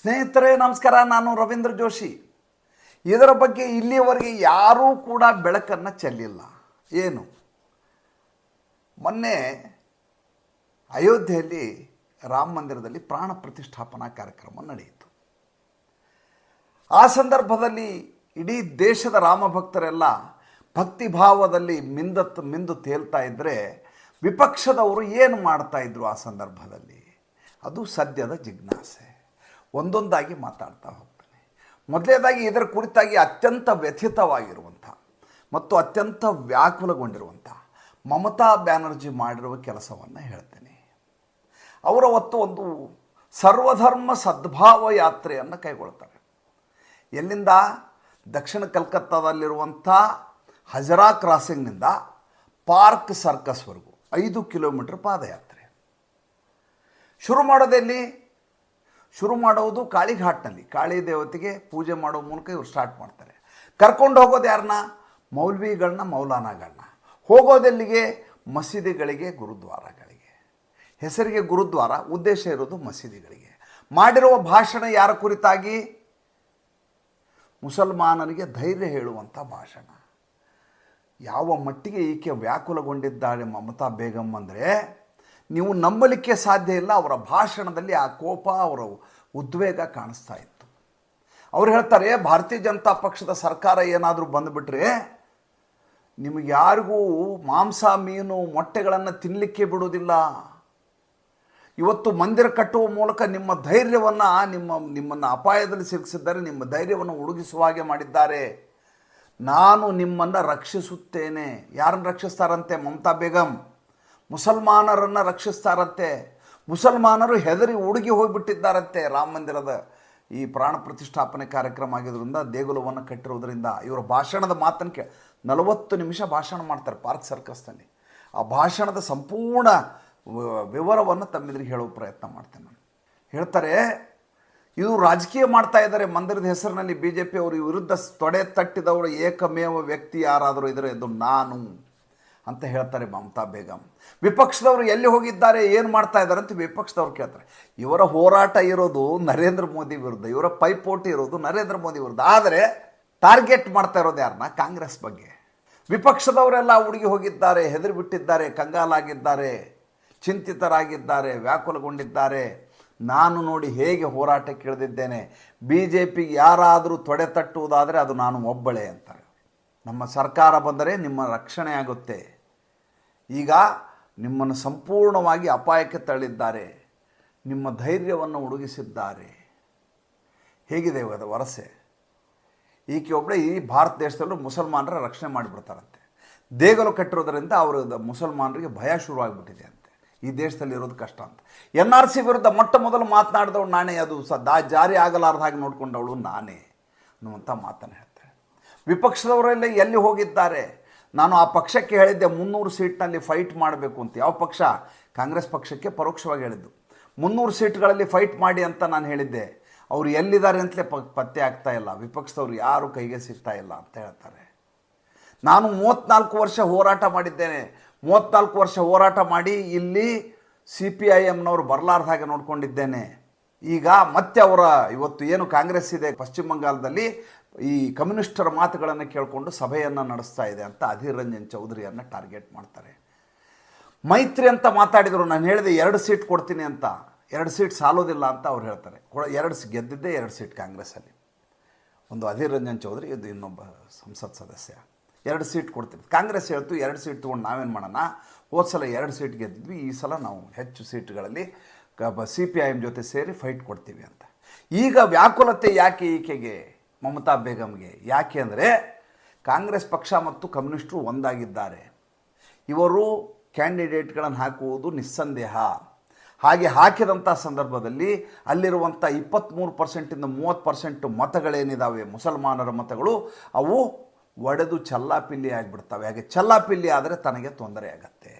ಸ್ನೇಹಿತರೆ, ನಮಸ್ಕಾರ. ನಾನು ರವೀಂದ್ರ ಜೋಶಿ. ಇದರ ಬಗ್ಗೆ ಇಲ್ಲಿಯವರೆಗೆ ಯಾರೂ ಕೂಡ ಬೆಳಕನ್ನು ಚೆಲ್ಲಿಲ್ಲ. ಏನು? ಮೊನ್ನೆ ಅಯೋಧ್ಯೆಯಲ್ಲಿ ರಾಮ ಮಂದಿರದಲ್ಲಿ ಪ್ರಾಣ ಪ್ರತಿಷ್ಠಾಪನಾ ಕಾರ್ಯಕ್ರಮ ನಡೆಯಿತು. ಆ ಸಂದರ್ಭದಲ್ಲಿ ಇಡೀ ದೇಶದ ರಾಮ ಭಕ್ತರೆಲ್ಲ ಭಕ್ತಿಭಾವದಲ್ಲಿ ಮಿಂದತ್ ಮಿಂದು ತೇಲ್ತಾ ಇದ್ದರೆ ವಿಪಕ್ಷದವರು ಏನು ಮಾಡ್ತಾ ಇದ್ರು ಆ ಸಂದರ್ಭದಲ್ಲಿ? ಅದು ಸದ್ಯದ ಜಿಜ್ಞಾಸೆ. ಒಂದೊಂದಾಗಿ ಮಾತಾಡ್ತಾ ಹೋಗ್ತಾನೆ. ಮೊದಲನೇದಾಗಿ ಇದರ ಕುರಿತಾಗಿ ಅತ್ಯಂತ ವ್ಯಥಿತವಾಗಿರುವಂಥ ಮತ್ತು ಅತ್ಯಂತ ವ್ಯಾಕುಲಗೊಂಡಿರುವಂಥ ಮಮತಾ ಬ್ಯಾನರ್ಜಿ ಮಾಡಿರುವ ಕೆಲಸವನ್ನು ಹೇಳ್ತೇನೆ. ಅವರ ಹೊತ್ತು ಒಂದು ಸರ್ವಧರ್ಮ ಸದ್ಭಾವ ಯಾತ್ರೆಯನ್ನು ಕೈಗೊಳ್ತಾರೆ. ಎಲ್ಲಿಂದ? ದಕ್ಷಿಣ ಕಲ್ಕತ್ತಾದಲ್ಲಿರುವಂಥ ಹಜರಾ ಕ್ರಾಸಿಂಗ್ನಿಂದ ಪಾರ್ಕ್ ಸರ್ಕಸ್ವರೆಗೂ ಐದು ಕಿಲೋಮೀಟ್ರ್ ಪಾದಯಾತ್ರೆ. ಶುರು ಮಾಡೋದೆಲ್ಲಿ? ಶುರು ಮಾಡುವುದು ಕಾಳಿಘಾಟ್ನಲ್ಲಿ. ಕಾಳಿ ದೇವತೆಗೆ ಪೂಜೆ ಮಾಡೋ ಮೂಲಕ ಇವ್ರು ಸ್ಟಾರ್ಟ್ ಮಾಡ್ತಾರೆ. ಕರ್ಕೊಂಡು ಹೋಗೋದು ಯಾರನ್ನ ಮೌಲ್ವಿಗಳನ್ನ ಮೌಲಾನಾಗಳನ್ನ ಹೋಗೋದೆಲ್ಲಿಗೆ? ಮಸೀದಿಗಳಿಗೆ, ಗುರುದ್ವಾರಗಳಿಗೆ. ಹೆಸರಿಗೆ ಗುರುದ್ವಾರ, ಉದ್ದೇಶ ಇರೋದು ಮಸೀದಿಗಳಿಗೆ. ಮಾಡಿರುವ ಭಾಷಣ ಯಾರ ಕುರಿತಾಗಿ? ಮುಸಲ್ಮಾನನಿಗೆ ಧೈರ್ಯ ಹೇಳುವಂಥ ಭಾಷಣ. ಯಾವ ಮಟ್ಟಿಗೆ ಈಕೆ ವ್ಯಾಕುಲಗೊಂಡಿದ್ದಾಳೆ ಮಮತಾ ಬೇಗಂ ಅಂದರೆ ನೀವು ನಂಬಲಿಕ್ಕೆ ಸಾಧ್ಯ ಇಲ್ಲ, ಅವರ ಭಾಷಣದಲ್ಲಿ ಆ ಕೋಪ, ಅವರ ಉದ್ವೇಗ ಕಾಣಿಸ್ತಾ ಇತ್ತು. ಅವ್ರು ಹೇಳ್ತಾರೆ ಭಾರತೀಯ ಜನತಾ ಪಕ್ಷದ ಸರ್ಕಾರ ಏನಾದರೂ ಬಂದುಬಿಟ್ರೆ ನಿಮಗೆ ಯಾರಿಗೂ ಮಾಂಸ, ಮೀನು, ಮೊಟ್ಟೆಗಳನ್ನು ತಿನ್ನಲಿಕ್ಕೆ ಬಿಡುವುದಿಲ್ಲ. ಇವತ್ತು ಮಂದಿರ ಕಟ್ಟುವ ಮೂಲಕ ನಿಮ್ಮ ಧೈರ್ಯವನ್ನು, ನಿಮ್ಮ, ನಿಮ್ಮನ್ನು ಅಪಾಯದಲ್ಲಿ ಸಿಲುಕಿಸಿದ್ದಾರೆ, ನಿಮ್ಮ ಧೈರ್ಯವನ್ನು ಉಡುಗಿಸುವ ಹಾಗೆ ಮಾಡಿದ್ದಾರೆ. ನಾನು ನಿಮ್ಮನ್ನು ರಕ್ಷಿಸುತ್ತೇನೆ. ಯಾರನ್ನು ರಕ್ಷಿಸ್ತಾರಂತೆ? ಮಮತಾ ಬೇಗಂ. ಮುಸಲ್ಮಾನರನ್ನು ರಕ್ಷಿಸ್ತಾರಂತೆ. ಮುಸಲ್ಮಾನರು ಹೆದರಿ ಉಡುಗಿ ಹೋಗಿಬಿಟ್ಟಿದ್ದಾರಂತೆ ರಾಮ ಮಂದಿರದ ಈ ಪ್ರಾಣ ಪ್ರತಿಷ್ಠಾಪನೆ ಕಾರ್ಯಕ್ರಮ ಆಗಿದ್ದರಿಂದ ದೇಗುಲವನ್ನು ಕಟ್ಟಿರೋದ್ರಿಂದ. ಇವರ ಭಾಷಣದ ಮಾತನ್ನು ಕೇ ನಲವತ್ತು ನಿಮಿಷ ಭಾಷಣ ಮಾಡ್ತಾರೆ ಪಾರ್ಕ್ ಸರ್ಕಸ್ನಲ್ಲಿ. ಆ ಭಾಷಣದ ಸಂಪೂರ್ಣ ವಿವರವನ್ನು ತಮ್ಮೆದುರಿಗೆ ಹೇಳುವ ಪ್ರಯತ್ನ ಮಾಡ್ತೇನೆ ನಾನು. ಹೇಳ್ತಾರೆ ಇದು ರಾಜಕೀಯ ಮಾಡ್ತಾ ಇದ್ದಾರೆ. ಮಂದಿರದ ಹೆಸರಿನಲ್ಲಿ ಬಿ ಜೆ ಪಿ ಅವರು ವಿರುದ್ಧ ತೊಡೆ ತಟ್ಟಿದವರು ಏಕಮೇವ ವ್ಯಕ್ತಿ ಯಾರಾದರೂ ಇದ್ದರೆ ಇದು ನಾನು. ಅಂತ ಹೇಳ್ತಾರೆ ಮಮತಾ ಬೇಗಂ. ವಿಪಕ್ಷದವರು ಎಲ್ಲಿ ಹೋಗಿದ್ದಾರೆ, ಏನು ಮಾಡ್ತಾ ಇದ್ದಾರೆ ಅಂತ ವಿಪಕ್ಷದವ್ರು ಕೇಳ್ತಾರೆ. ಇವರ ಹೋರಾಟ ಇರೋದು ನರೇಂದ್ರ ಮೋದಿ ವಿರುದ್ಧ, ಇವರ ಪೈಪೋಟಿ ಇರೋದು ನರೇಂದ್ರ ಮೋದಿ ವಿರುದ್ಧ. ಆದರೆ ಟಾರ್ಗೆಟ್ ಮಾಡ್ತಾ ಇರೋದು ಯಾರನ್ನ ಕಾಂಗ್ರೆಸ್ ಬಗ್ಗೆ. ವಿಪಕ್ಷದವರೆಲ್ಲ ಹುಡುಗಿ ಹೋಗಿದ್ದಾರೆ, ಹೆದರಿಬಿಟ್ಟಿದ್ದಾರೆ, ಕಂಗಾಲಾಗಿದ್ದಾರೆ, ಚಿಂತಿತರಾಗಿದ್ದಾರೆ, ವ್ಯಾಕುಲಗೊಂಡಿದ್ದಾರೆ. ನಾನು ನೋಡಿ ಹೇಗೆ ಹೋರಾಟ ಇಳಿದಿದ್ದೇನೆ ಬಿ ಜೆ ಪಿಗೆ ಯಾರಾದರೂ ತೊಡೆ ತಟ್ಟುವುದಾದರೆ ಅದು ನಾನು ಒಬ್ಬಳೆ ಅಂತಾರೆ. ನಮ್ಮ ಸರ್ಕಾರ ಬಂದರೆ ನಿಮ್ಮ ರಕ್ಷಣೆ ಆಗುತ್ತೆ. ಈಗ ನಿಮ್ಮನ್ನು ಸಂಪೂರ್ಣವಾಗಿ ಅಪಾಯಕ್ಕೆ ತಳ್ಳಿದ್ದಾರೆ. ನಿಮ್ಮ ಧೈರ್ಯವನ್ನು ಉಡುಗಿಸಿದ್ದಾರೆ ಹೇಗಿದೆ ಇವಾಗ ವರಸೆ? ಈಕೆ ಒಬ್ಬಳೇ ಈ ಭಾರತ ದೇಶದಲ್ಲೂ ಮುಸಲ್ಮಾನರ ರಕ್ಷಣೆ ಮಾಡಿಬಿಡ್ತಾರಂತೆ. ದೇಗಲು ಕಟ್ಟಿರೋದರಿಂದ ಅವರ ಮುಸಲ್ಮಾನರಿಗೆ ಭಯ ಶುರುವಾಗ್ಬಿಟ್ಟಿದೆ ಅಂತೆ. ಈ ದೇಶದಲ್ಲಿ ಇರೋದು ಕಷ್ಟ ಅಂತ. ಎನ್ ಆರ್ ಸಿ ವಿರುದ್ಧ ಮೊಟ್ಟ ಮೊದಲು ಮಾತನಾಡಿದವಳು ನಾನೇ, ಅದು ಸ ಜಾರಿ ಆಗಲಾರ್ದ ಹಾಗೆ ನೋಡಿಕೊಂಡವಳು ನಾನೇ ಅನ್ನುವಂಥ ಮಾತನ್ನು ಹೇಳ್ತಾರೆ. ವಿಪಕ್ಷದವರೆಲ್ಲ ಎಲ್ಲಿ ಹೋಗಿದ್ದಾರೆ? ನಾನು ಆ ಪಕ್ಷಕ್ಕೆ ಹೇಳಿದ್ದೆ, ಮುನ್ನೂರು ಸೀಟ್ನಲ್ಲಿ ಫೈಟ್ ಮಾಡಬೇಕು ಅಂತ. ಯಾವ ಪಕ್ಷ? ಕಾಂಗ್ರೆಸ್ ಪಕ್ಷಕ್ಕೆ ಪರೋಕ್ಷವಾಗಿ ಹೇಳಿದ್ದು. ಮುನ್ನೂರು ಸೀಟ್ಗಳಲ್ಲಿ ಫೈಟ್ ಮಾಡಿ ಅಂತ ನಾನು ಹೇಳಿದ್ದೆ. ಅವರು ಎಲ್ಲಿದ್ದಾರೆ ಅಂತಲೇ ಪ, ಪತ್ತೆ ಆಗ್ತಾ ಇಲ್ಲ. ವಿಪಕ್ಷದವ್ರು ಯಾರು ಕೈಗೆ ಸಿಗ್ತಾ ಇಲ್ಲ ಅಂತ ಹೇಳ್ತಾರೆ. ನಾನು ಮೂವತ್ತ್ನಾಲ್ಕು ವರ್ಷ ಹೋರಾಟ ಮಾಡಿದ್ದೇನೆ. ಮೂವತ್ತ್ನಾಲ್ಕು ವರ್ಷ ಹೋರಾಟ ಮಾಡಿ ಇಲ್ಲಿ ಸಿ ಪಿ ಐ ಎಮ್ನವರು ಬರಲಾರ್ದ ಹಾಗೆ ನೋಡ್ಕೊಂಡಿದ್ದೇನೆ. ಈಗ ಮತ್ತೆ ಅವರ ಇವತ್ತು ಏನು ಕಾಂಗ್ರೆಸ್ ಇದೆ ಪಶ್ಚಿಮ ಬಂಗಾಳದಲ್ಲಿ ಈ ಕಮ್ಯುನಿಸ್ಟರ ಮಾತುಗಳನ್ನು ಕೇಳಿಕೊಂಡು ಸಭೆಯನ್ನು ನಡೆಸ್ತಾ ಇದೆ ಅಂತ ಅಧೀರ್ ರಂಜನ್ ಚೌಧರಿಯನ್ನು ಟಾರ್ಗೆಟ್ ಮಾಡ್ತಾರೆ. ಮೈತ್ರಿ ಅಂತ ಮಾತಾಡಿದರು, ನಾನು ಹೇಳಿದೆ ಎರಡು ಸೀಟ್ ಕೊಡ್ತೀನಿ ಅಂತ. ಎರಡು ಸೀಟ್ ಸಾಲೋದಿಲ್ಲ ಅಂತ ಅವ್ರು ಹೇಳ್ತಾರೆ. ಎರಡು ಗೆದ್ದಿದ್ದೆ ಎರಡು ಸೀಟ್ ಕಾಂಗ್ರೆಸ್ಸಲ್ಲಿ. ಒಂದು ಅಧೀರ್ ರಂಜನ್ ಚೌಧರಿ, ಇದು ಇನ್ನೊಬ್ಬ ಸಂಸತ್ ಸದಸ್ಯ. ಎರಡು ಸೀಟ್ ಕೊಡ್ತೀವಿ ಕಾಂಗ್ರೆಸ್ ಹೇಳ್ತು, ಎರಡು ಸೀಟ್ ತೊಗೊಂಡು ನಾವೇನು ಮಾಡೋಣ? ಹೋದ ಸಲ ಎರಡು ಸೀಟ್ ಗೆದ್ದಿದ್ವಿ, ಈ ಸಲ ನಾವು ಹೆಚ್ಚು ಸೀಟ್ಗಳಲ್ಲಿ ಸಿ ಪಿ ಐ ಎಂ ಜೊತೆ ಸೇರಿ ಫೈಟ್ ಕೊಡ್ತೀವಿ ಅಂತ. ಈಗ ವ್ಯಾಕುಲತೆ ಯಾಕೆ ಈಕೆಗೆ, ಮಮತಾ ಬೇಗಂಗೆ ಯಾಕೆ ಅಂದರೆ ಕಾಂಗ್ರೆಸ್ ಪಕ್ಷ ಮತ್ತು ಕಮ್ಯುನಿಸ್ಟರು ಒಂದಾಗಿದ್ದಾರೆ. ಇವರು ಕ್ಯಾಂಡಿಡೇಟ್ಗಳನ್ನು ಹಾಕುವುದು ನಿಸ್ಸಂದೇಹ. ಹಾಗೆ ಹಾಕಿದಂಥ ಸಂದರ್ಭದಲ್ಲಿ ಅಲ್ಲಿರುವಂಥ ಇಪ್ಪತ್ತ್ಮೂರು ಪರ್ಸೆಂಟಿಂದ ಮೂವತ್ತು ಪರ್ಸೆಂಟ್ ಮತಗಳೇನಿದ್ದಾವೆ ಮುಸಲ್ಮಾನರ ಮತಗಳು, ಅವು ಒಡೆದು ಚಲ್ಲಾಪಿಲ್ಲಿ ಆಗಿಬಿಡ್ತವೆ. ಹಾಗೆ ಚಲ್ಲಾಪಿಲ್ಲಿ ಆದರೆ ತನಗೆ ತೊಂದರೆ ಆಗತ್ತೆ.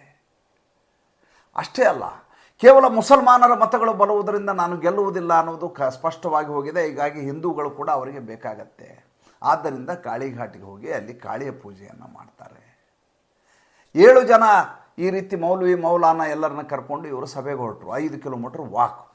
ಅಷ್ಟೇ ಅಲ್ಲ ಕೇವಲ ಮುಸಲ್ಮಾನರ ಮತಗಳು ಬರುವುದರಿಂದ ನಾನು ಗೆಲ್ಲುವುದಿಲ್ಲ ಅನ್ನೋದು ಕ ಸ್ಪಷ್ಟವಾಗಿ ಹೋಗಿದೆ. ಹೀಗಾಗಿ ಹಿಂದೂಗಳು ಕೂಡ ಅವರಿಗೆ ಬೇಕಾಗತ್ತೆ. ಆದ್ದರಿಂದ ಕಾಳಿಘಾಟಿಗೆ ಹೋಗಿ ಅಲ್ಲಿ ಕಾಳಿಯ ಪೂಜೆಯನ್ನು ಮಾಡ್ತಾರೆ. ಏಳು ಜನ ಈ ರೀತಿ ಮೌಲ್ವಿ ಮೌಲಾನ ಎಲ್ಲರನ್ನ ಕರ್ಕೊಂಡು ಇವರು ಸಭೆಗೆ ಹೊರಟರು. ಐದು ಕಿಲೋಮೀಟ್ರ್ ವಾಕ್.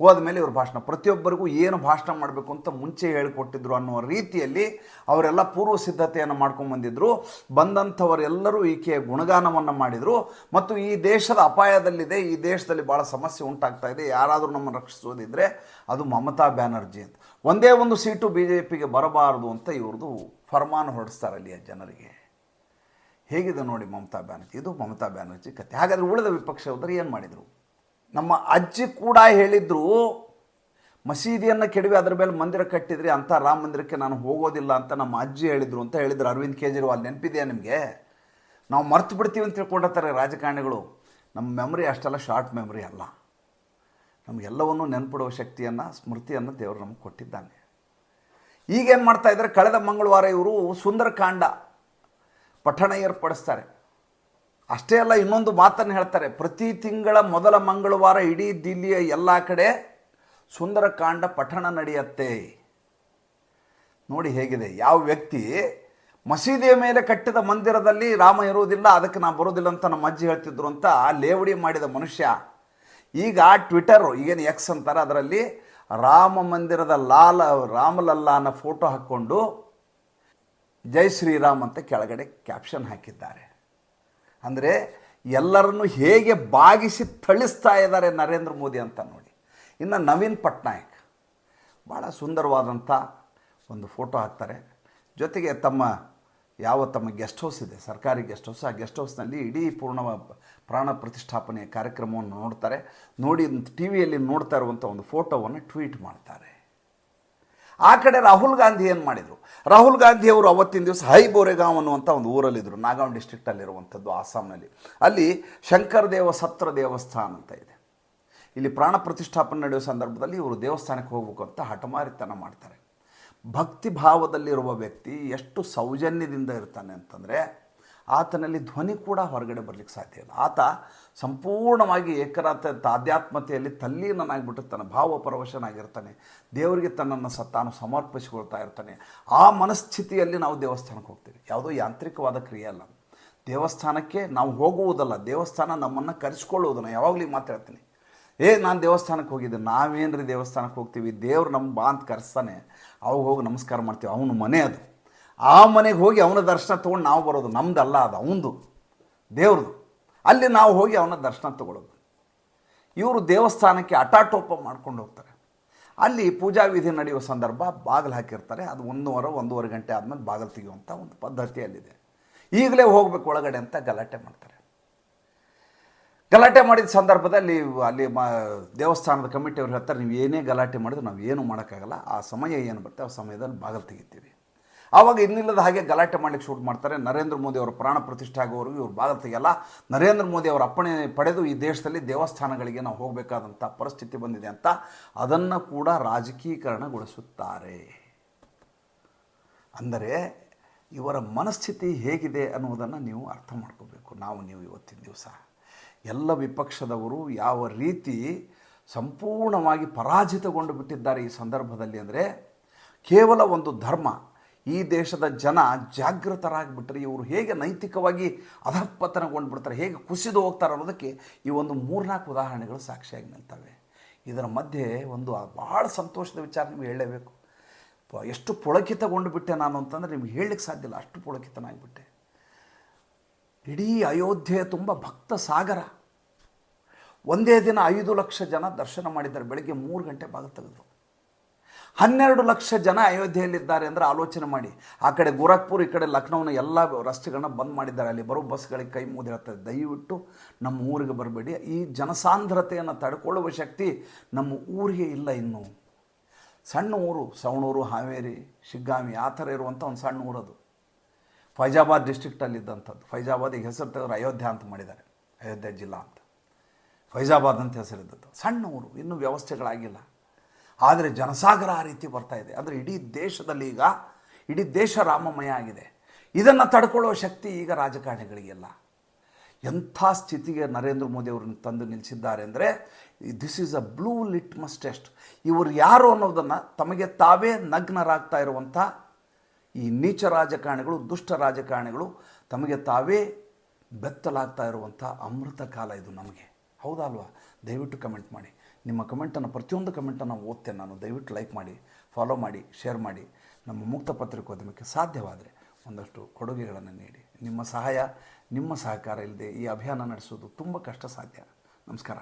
ಹೋದ್ಮೇಲೆ ಇವ್ರ ಭಾಷಣ. ಪ್ರತಿಯೊಬ್ಬರಿಗೂ ಏನು ಭಾಷಣ ಮಾಡಬೇಕು ಅಂತ ಮುಂಚೆ ಹೇಳಿಕೊಟ್ಟಿದ್ರು ಅನ್ನುವ ರೀತಿಯಲ್ಲಿ ಅವರೆಲ್ಲ ಪೂರ್ವ ಸಿದ್ಧತೆಯನ್ನು ಮಾಡ್ಕೊಂಡು ಬಂದಿದ್ರು. ಬಂದಂಥವರೆಲ್ಲರೂ ಈಕೆಯ ಗುಣಗಾನವನ್ನು ಮಾಡಿದರು. ಮತ್ತು ಈ ದೇಶದ ಅಪಾಯದಲ್ಲಿದೆ, ಈ ದೇಶದಲ್ಲಿ ಭಾಳ ಸಮಸ್ಯೆ ಉಂಟಾಗ್ತಾ ಇದೆ, ಯಾರಾದರೂ ನಮ್ಮನ್ನು ರಕ್ಷಿಸೋದಿದ್ದರೆ ಅದು ಮಮತಾ ಬ್ಯಾನರ್ಜಿ ಅಂತ. ಒಂದೇ ಒಂದು ಸೀಟು ಬಿ ಜೆ ಪಿಗೆ ಬರಬಾರದು ಅಂತ ಇವ್ರದ್ದು ಫರ್ಮಾನ್ ಹೊರಡಿಸ್ತಾರೆ ಅಲ್ಲಿಯ ಜನರಿಗೆ. ಹೇಗಿದೆ ನೋಡಿ ಮಮತಾ ಬ್ಯಾನರ್ಜಿ? ಇದು ಮಮತಾ ಬ್ಯಾನರ್ಜಿ ಕತೆ. ಹಾಗಾದರೆ ಉಳಿದ ವಿಪಕ್ಷ ಹೋದರೆ ಏನು ಮಾಡಿದರು? ನಮ್ಮ ಅಜ್ಜಿ ಕೂಡ ಹೇಳಿದ್ರು, ಮಸೀದಿಯನ್ನು ಕೆಡವಿ ಅದರ ಮೇಲೆ ಮಂದಿರ ಕಟ್ಟಿದ್ರಿ, ಅಂಥ ರಾಮ ಮಂದಿರಕ್ಕೆ ನಾನು ಹೋಗೋದಿಲ್ಲ ಅಂತ ನಮ್ಮ ಅಜ್ಜಿ ಹೇಳಿದರು, ಅಂತ ಹೇಳಿದ್ರು ಅರವಿಂದ್ ಕೇಜ್ರಿವಾಲ್. ನೆನಪಿದೆಯಾ ನಿಮಗೆ? ನಾವು ಮರ್ತು ಬಿಡ್ತೀವಿ ಅಂತ ತಿಳ್ಕೊಂಡಿರ್ತಾರೆ ರಾಜಕಾರಣಿಗಳು. ನಮ್ಮ ಮೆಮ್ರಿ ಅಷ್ಟೆಲ್ಲ ಶಾರ್ಟ್ ಮೆಮ್ರಿ ಅಲ್ಲ. ನಮಗೆಲ್ಲವನ್ನು ನೆನ್ಪಿಡುವ ಶಕ್ತಿಯನ್ನು, ಸ್ಮೃತಿಯನ್ನು ದೇವರು ನಮಗೆ ಕೊಟ್ಟಿದ್ದಾನೆ. ಈಗೇನು ಮಾಡ್ತಾ ಇದ್ದಾರೆ? ಕಳೆದ ಮಂಗಳವಾರ ಇವರು ಸುಂದರಕಾಂಡ ಪಠಣ ಏರ್ಪಡಿಸ್ತಾರೆ. ಅಷ್ಟೇ ಅಲ್ಲ, ಇನ್ನೊಂದು ಮಾತನ್ನು ಹೇಳ್ತಾರೆ. ಪ್ರತಿ ತಿಂಗಳ ಮೊದಲ ಮಂಗಳವಾರ ಇಡೀ ದಿಲ್ಲಿಯ ಎಲ್ಲ ಕಡೆ ಸುಂದರಕಾಂಡ ಪಠಣ ನಡೆಯುತ್ತೆ. ನೋಡಿ ಹೇಗಿದೆ, ಯಾವ ವ್ಯಕ್ತಿ ಮಸೀದಿಯ ಮೇಲೆ ಕಟ್ಟಿದ ಮಂದಿರದಲ್ಲಿ ರಾಮ ಇರುವುದಿಲ್ಲ, ಅದಕ್ಕೆ ನಾನು ಬರೋದಿಲ್ಲ ಅಂತ ನಮ್ಮ ಅಜ್ಜಿ ಹೇಳ್ತಿದ್ರು ಅಂತ ಲೇವಡಿ ಮಾಡಿದ ಮನುಷ್ಯ. ಈಗ ಟ್ವಿಟರು ಏನು ಎಕ್ಸ್ ಅಂತಾರೆ, ಅದರಲ್ಲಿ ರಾಮ ಮಂದಿರದ ಲಾಲ ರಾಮಲಲ್ಲಾನ ಫೋಟೋ ಹಾಕ್ಕೊಂಡು ಜೈ ಶ್ರೀರಾಮ್ ಅಂತ ಕೆಳಗಡೆ ಕ್ಯಾಪ್ಷನ್ ಹಾಕಿದ್ದಾರೆ. ಅಂದರೆ ಎಲ್ಲರನ್ನು ಹೇಗೆ ಬಾಗಿಸಿ ಥಳಿಸ್ತಾ ಇದ್ದಾರೆ ನರೇಂದ್ರ ಮೋದಿ ಅಂತ ನೋಡಿ. ಇನ್ನು ನವೀನ್ ಪಟ್ನಾಯಕ್ ಭಾಳ ಸುಂದರವಾದಂಥ ಒಂದು ಫೋಟೋ ಹಾಕ್ತಾರೆ. ಜೊತೆಗೆ ತಮ್ಮ ಯಾವ ತಮ್ಮ ಗೆಸ್ಟ್ ಹೌಸ್ ಇದೆ, ಸರ್ಕಾರಿ ಗೆಸ್ಟ್ ಹೌಸ್, ಆ ಗೆಸ್ಟ್ ಹೌಸ್ನಲ್ಲಿ ಇಡೀ ಪೂರ್ಣ ಪ್ರಾಣ ಪ್ರತಿಷ್ಠಾಪನೆಯ ಕಾರ್ಯಕ್ರಮವನ್ನು ನೋಡ್ತಾರೆ. ನೋಡಿ ಟಿ ವಿಯಲ್ಲಿ ನೋಡ್ತಾ ಇರುವಂಥ ಒಂದು ಫೋಟೋವನ್ನು ಟ್ವೀಟ್ ಮಾಡ್ತಾರೆ. ಆ ಕಡೆ ರಾಹುಲ್ ಗಾಂಧಿ ಏನು ಮಾಡಿದರು? ರಾಹುಲ್ ಗಾಂಧಿ ಅವರು ಅವತ್ತಿನ ದಿವಸ ಹೈ ಬೋರೆಗಾಂವ್ ಅನ್ನುವಂಥ ಒಂದು ಊರಲ್ಲಿದ್ದರು ನಾಗಾಂವ್ ಡಿಸ್ಟ್ರಿಕ್ಟಲ್ಲಿರುವಂಥದ್ದು ಆಸಾಂನಲ್ಲಿ ಅಲ್ಲಿ ಶಂಕರ ದೇವ ಸತ್ರ ದೇವಸ್ಥಾನ ಅಂತ ಇದೆ. ಇಲ್ಲಿ ಪ್ರಾಣ ಪ್ರತಿಷ್ಠಾಪನೆ ನಡೆಯುವ ಸಂದರ್ಭದಲ್ಲಿ ಇವರು ದೇವಸ್ಥಾನಕ್ಕೆ ಹೋಗಬೇಕು ಅಂತ ಹಠಮಾರಿತನ ಮಾಡ್ತಾರೆ. ಭಕ್ತಿ ಭಾವದಲ್ಲಿರುವ ವ್ಯಕ್ತಿ ಎಷ್ಟು ಸೌಜನ್ಯದಿಂದ ಇರ್ತಾನೆ ಅಂತಂದರೆ ಆತನಲ್ಲಿ ಧ್ವನಿ ಕೂಡ ಹೊರಗಡೆ ಬರಲಿಕ್ಕೆ ಸಾಧ್ಯ ಇಲ್ಲ. ಆತ ಸಂಪೂರ್ಣವಾಗಿ ಏಕರಾತ ಆಧ್ಯಾತ್ಮತೆಯಲ್ಲಿ ತಲ್ಲೀನನಾಗಿಬಿಟ್ಟಿರ್ತಾನೆ, ಭಾವಪರವಶನಾಗಿರ್ತಾನೆ, ದೇವರಿಗೆ ತನ್ನನ್ನು ಸತ್ತಾನು ತಾನು ಸಮರ್ಪಿಸಿಕೊಳ್ತಾ ಇರ್ತಾನೆ. ಆ ಮನಸ್ಥಿತಿಯಲ್ಲಿ ನಾವು ದೇವಸ್ಥಾನಕ್ಕೆ ಹೋಗ್ತೀವಿ. ಯಾವುದೋ ಯಾಂತ್ರಿಕವಾದ ಕ್ರಿಯೆ ಅಲ್ಲ ದೇವಸ್ಥಾನಕ್ಕೆ ನಾವು ಹೋಗುವುದಲ್ಲ, ದೇವಸ್ಥಾನ ನಮ್ಮನ್ನು ಕರೆಸ್ಕೊಳ್ಳುವುದನ್ನು ಯಾವಾಗಲೂ ಮಾತಾಡ್ತೀನಿ ಏ, ನಾನು ದೇವಸ್ಥಾನಕ್ಕೆ ಹೋಗಿದ್ದೆ, ನಾವೇನ್ರಿ ದೇವಸ್ಥಾನಕ್ಕೆ ಹೋಗ್ತೀವಿ, ದೇವ್ರು ನಮ್ಮ ಬಾ ಅಂತ ಕರೆಸ್ತಾನೆ, ಅವಾಗ ಹೋಗಿ ನಮಸ್ಕಾರ ಮಾಡ್ತೀವಿ, ಅವನು ಮನೆ ಅದು. ಆ ಮನೆಗೆ ಹೋಗಿ ಅವನ ದರ್ಶನ ತೊಗೊಂಡು ನಾವು ಬರೋದು ನಮ್ದಲ್ಲ, ಅದು ಅವನದು ದೇವ್ರದು. ಅಲ್ಲಿ ನಾವು ಹೋಗಿ ಅವನ ದರ್ಶನ ತಗೊಳ್ಳೋದು ಇವರು ದೇವಸ್ಥಾನಕ್ಕೆ ಅಟಾಟೋಪ ಮಾಡ್ಕೊಂಡು ಹೋಗ್ತಾರೆ. ಅಲ್ಲಿ ಪೂಜಾ ವಿಧಿ ನಡೆಯುವ ಸಂದರ್ಭ ಬಾಗಿಲು ಹಾಕಿರ್ತಾರೆ. ಅದು ಒಂದೂವರೆ ಒಂದೂವರೆ ಗಂಟೆ ಆದಮೇಲೆ ಬಾಗಿಲು ತೆಗೆಯುವಂಥ ಒಂದು ಪದ್ಧತಿಯಲ್ಲಿದೆ ಈಗಲೇ ಹೋಗ್ಬೇಕು ಒಳಗಡೆ ಅಂತ ಗಲಾಟೆ ಮಾಡ್ತಾರೆ. ಗಲಾಟೆ ಮಾಡಿದ ಸಂದರ್ಭದಲ್ಲಿ ಅಲ್ಲಿ ಮ, ದೇವಸ್ಥಾನದ ಕಮಿಟಿಯವರು ಹೇಳ್ತಾರೆ ನೀವು ಏನೇ ಗಲಾಟೆ ಮಾಡಿದ್ರು ನಾವು ಏನು ಮಾಡೋಕ್ಕಾಗಲ್ಲ. ಆ ಸಮಯ ಏನು ಬರುತ್ತೆ ಆ ಸಮಯದಲ್ಲಿ ಬಾಗಿಲು ತೆಗಿತೀವಿ. ಆವಾಗ ಇನ್ನಿಲ್ಲದ ಹಾಗೆ ಗಲಾಟೆ ಮಾಡಲಿಕ್ಕೆ ಶೂಟ್ ಮಾಡ್ತಾರೆ. ನರೇಂದ್ರ ಮೋದಿ ಅವರ ಪ್ರಾಣ ಪ್ರತಿಷ್ಠೆ ಆಗೋವರೆಗೂ ಇವರು ಭಾಗ ತೆಗೆಯಲ್ಲ. ನರೇಂದ್ರ ಮೋದಿ ಅವರ ಅಪ್ಪಣೆ ಪಡೆದು ಈ ದೇಶದಲ್ಲಿ ದೇವಸ್ಥಾನಗಳಿಗೆ ನಾವು ಹೋಗಬೇಕಾದಂಥ ಪರಿಸ್ಥಿತಿ ಬಂದಿದೆ ಅಂತ ಅದನ್ನು ಕೂಡ ರಾಜಕೀಕರಣಗೊಳಿಸುತ್ತಾರೆ ಅಂದರೆ ಇವರ ಮನಸ್ಥಿತಿ ಹೇಗಿದೆ ಅನ್ನುವುದನ್ನು ನೀವು ಅರ್ಥ ಮಾಡ್ಕೋಬೇಕು. ನಾವು ನೀವು ಇವತ್ತಿನ ದಿವಸ ಎಲ್ಲ ವಿಪಕ್ಷದವರು ಯಾವ ರೀತಿ ಸಂಪೂರ್ಣವಾಗಿ ಪರಾಜಿತಗೊಂಡು ಬಿಟ್ಟಿದ್ದಾರೆ ಈ ಸಂದರ್ಭದಲ್ಲಿ ಅಂದರೆ ಕೇವಲ ಒಂದು ಧರ್ಮ ಈ ದೇಶದ ಜನ ಜಾಗೃತರಾಗಿಬಿಟ್ರೆ ಇವರು ಹೇಗೆ ನೈತಿಕವಾಗಿ ಅಧಃಪತನಗೊಂಡು ಬಿಡ್ತಾರೆ ಹೇಗೆ ಕುಸಿದು ಹೋಗ್ತಾರೆ ಅನ್ನೋದಕ್ಕೆ ಈ ಒಂದು ಮೂರ್ನಾಲ್ಕು ಉದಾಹರಣೆಗಳು ಸಾಕ್ಷಿಯಾಗಿ ನಿಲ್ತವೆ. ಇದರ ಮಧ್ಯೆ ಒಂದು ಭಾಳ ಸಂತೋಷದ ವಿಚಾರ ನಿಮಗೆ ಹೇಳಲೇಬೇಕು. ಎಷ್ಟು ಪುಳಕಿತಗೊಂಡು ಬಿಟ್ಟೆ ನಾನು ಅಂತಂದರೆ ನಿಮ್ಗೆ ಹೇಳಲಿಕ್ಕೆ ಸಾಧ್ಯ ಇಲ್ಲ, ಅಷ್ಟು ಪುಳಕಿತನಾಗಿಬಿಟ್ಟೆ. ಇಡೀ ಅಯೋಧ್ಯೆ ತುಂಬ ಭಕ್ತ ಸಾಗರ. ಒಂದೇ ದಿನ ಐದು ಲಕ್ಷ ಜನ ದರ್ಶನ ಮಾಡಿದ್ದಾರೆ, ಬೆಳಗ್ಗೆ ಮೂರು ಗಂಟೆ ಭಾಗ ತೆಗೆದ್ರು ಹನ್ನೆರಡು ಲಕ್ಷ ಜನ ಅಯೋಧ್ಯೆಯಲ್ಲಿದ್ದಾರೆ ಅಂದರೆ ಆಲೋಚನೆ ಮಾಡಿ. ಆ ಕಡೆ ಗೋರಖ್ಪುರ್, ಈ ಕಡೆ ಲಕ್ನೋನ ಎಲ್ಲ ರಸ್ತೆಗಳನ್ನ ಬಂದ್ ಮಾಡಿದ್ದಾರೆ. ಅಲ್ಲಿ ಬರೋ ಬಸ್ಗಳಿಗೆ ಕೈ ಮುಗಿದು ಹೇಳ್ತಾರೆ ದಯವಿಟ್ಟು ನಮ್ಮ ಊರಿಗೆ ಬರಬೇಡಿ. ಈ ಜನಸಾಂದ್ರತೆಯನ್ನು ತಡ್ಕೊಳ್ಳುವ ಶಕ್ತಿ ನಮ್ಮ ಊರಿಗೆ ಇಲ್ಲ ಇನ್ನು. ಸಣ್ಣ ಊರು, ಸವಣೂರು, ಹಾವೇರಿ ಶಿಗ್ಗಾಮಿ ಆ ಥರ ಇರುವಂಥ ಒಂದು ಸಣ್ಣ ಊರದು ಫೈಜಾಬಾದ್ ಡಿಸ್ಟ್ರಿಕ್ಟಲ್ಲಿದ್ದಂಥದ್ದು ಫೈಜಾಬಾದ್ ಈಗ ಹೆಸರು ತೆಗೆದ್ರೆ ಅಯೋಧ್ಯ ಅಂತ ಮಾಡಿದ್ದಾರೆ. ಅಯೋಧ್ಯೆ ಜಿಲ್ಲಾ ಅಂತ. ಫೈಜಾಬಾದ್ ಅಂತ ಹೆಸರಿದ್ದದ್ದು. ಸಣ್ಣ ಊರು, ಇನ್ನೂ ವ್ಯವಸ್ಥೆಗಳಾಗಿಲ್ಲ. ಆದರೆ ಜನಸಾಗರ ಆ ರೀತಿ ಬರ್ತಾ ಇದೆ. ಅಂದರೆ ಇಡೀ ದೇಶದಲ್ಲಿ ಈಗ, ಇಡೀ ದೇಶ ರಾಮಮಯ ಆಗಿದೆ. ಇದನ್ನು ತಡ್ಕೊಳ್ಳೋ ಶಕ್ತಿ ಈಗ ರಾಜಕಾರಣಿಗಳಿಗೆಲ್ಲ. ಎಂಥ ಸ್ಥಿತಿಗೆ ನರೇಂದ್ರ ಮೋದಿ ಅವರನ್ನು ತಂದು ನಿಲ್ಲಿಸಿದ್ದಾರೆ ಅಂದರೆ this is a blue litmus test ಇವರು ಯಾರು ಅನ್ನೋದನ್ನು ತಮಗೆ ತಾವೇ ನಗ್ನರಾಗ್ತಾ ಇರುವಂಥ ಈ ನೀಚ ರಾಜಕಾರಣಿಗಳು, ದುಷ್ಟ ರಾಜಕಾರಣಿಗಳು ತಮಗೆ ತಾವೇ ಬೆತ್ತಲಾಗ್ತಾ ಇರುವಂಥ ಅಮೃತ ಕಾಲ ಇದು ನಮಗೆ. ಹೌದಲ್ವಾ? ದಯವಿಟ್ಟು ಕಮೆಂಟ್ ಮಾಡಿ. ನಿಮ್ಮ ಕಮೆಂಟನ್ನು, ಪ್ರತಿಯೊಂದು ಕಮೆಂಟನ್ನು ಓದ್ತೇನೆ ನಾನು. ದಯವಿಟ್ಟು ಲೈಕ್ ಮಾಡಿ ಫಾಲೋ ಮಾಡಿ ಶೇರ್ ಮಾಡಿ. ನಮ್ಮ ಮುಕ್ತ ಪತ್ರಿಕೋದ್ಯಮಕ್ಕೆ ಸಾಧ್ಯವಾದರೆ ಒಂದಷ್ಟು ಕೊಡುಗೆಗಳನ್ನು ನೀಡಿ. ನಿಮ್ಮ ಸಹಾಯ, ನಿಮ್ಮ ಸಹಕಾರ ಇಲ್ಲದೆ ಈ ಅಭಿಯಾನ ನಡೆಸೋದು ತುಂಬ ಕಷ್ಟ ಸಾಧ್ಯ ನಮಸ್ಕಾರ.